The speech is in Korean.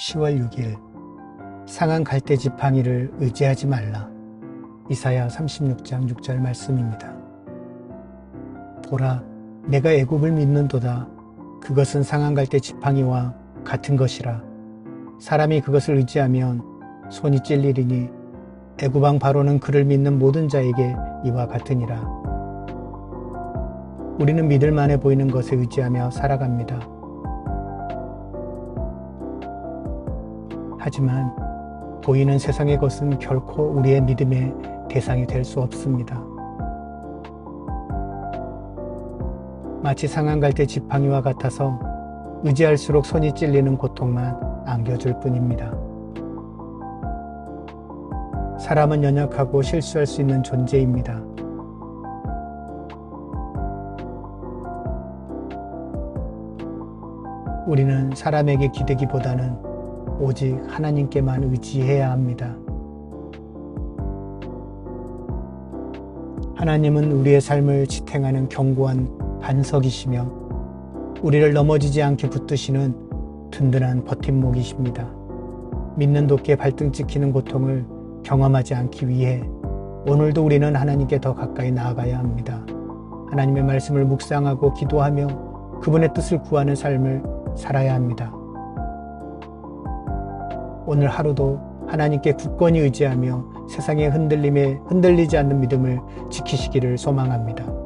10월 6일 상한 갈대 지팡이를 의지하지 말라. 이사야 36장 6절 말씀입니다. 보라 내가 애굽을 믿는도다. 그것은 상한 갈대 지팡이와 같은 것이라. 사람이 그것을 의지하면 손이 찔리리니 애굽왕 바로는 그를 믿는 모든 자에게 이와 같으니라. 우리는 믿을 만해 보이는 것에 의지하며 살아갑니다. 하지만 보이는 세상의 것은 결코 우리의 믿음의 대상이 될 수 없습니다. 마치 상한 갈대 지팡이와 같아서 의지할수록 손이 찔리는 고통만 안겨줄 뿐입니다. 사람은 연약하고 실수할 수 있는 존재입니다. 우리는 사람에게 기대기보다는 오직 하나님께만 의지해야 합니다. 하나님은 우리의 삶을 지탱하는 견고한 반석이시며 우리를 넘어지지 않게 붙드시는 든든한 버팀목이십니다. 믿는 도끼에 발등 찍히는 고통을 경험하지 않기 위해 오늘도 우리는 하나님께 더 가까이 나아가야 합니다. 하나님의 말씀을 묵상하고 기도하며 그분의 뜻을 구하는 삶을 살아야 합니다. 오늘 하루도 하나님께 굳건히 의지하며 세상의 흔들림에 흔들리지 않는 믿음을 지키시기를 소망합니다.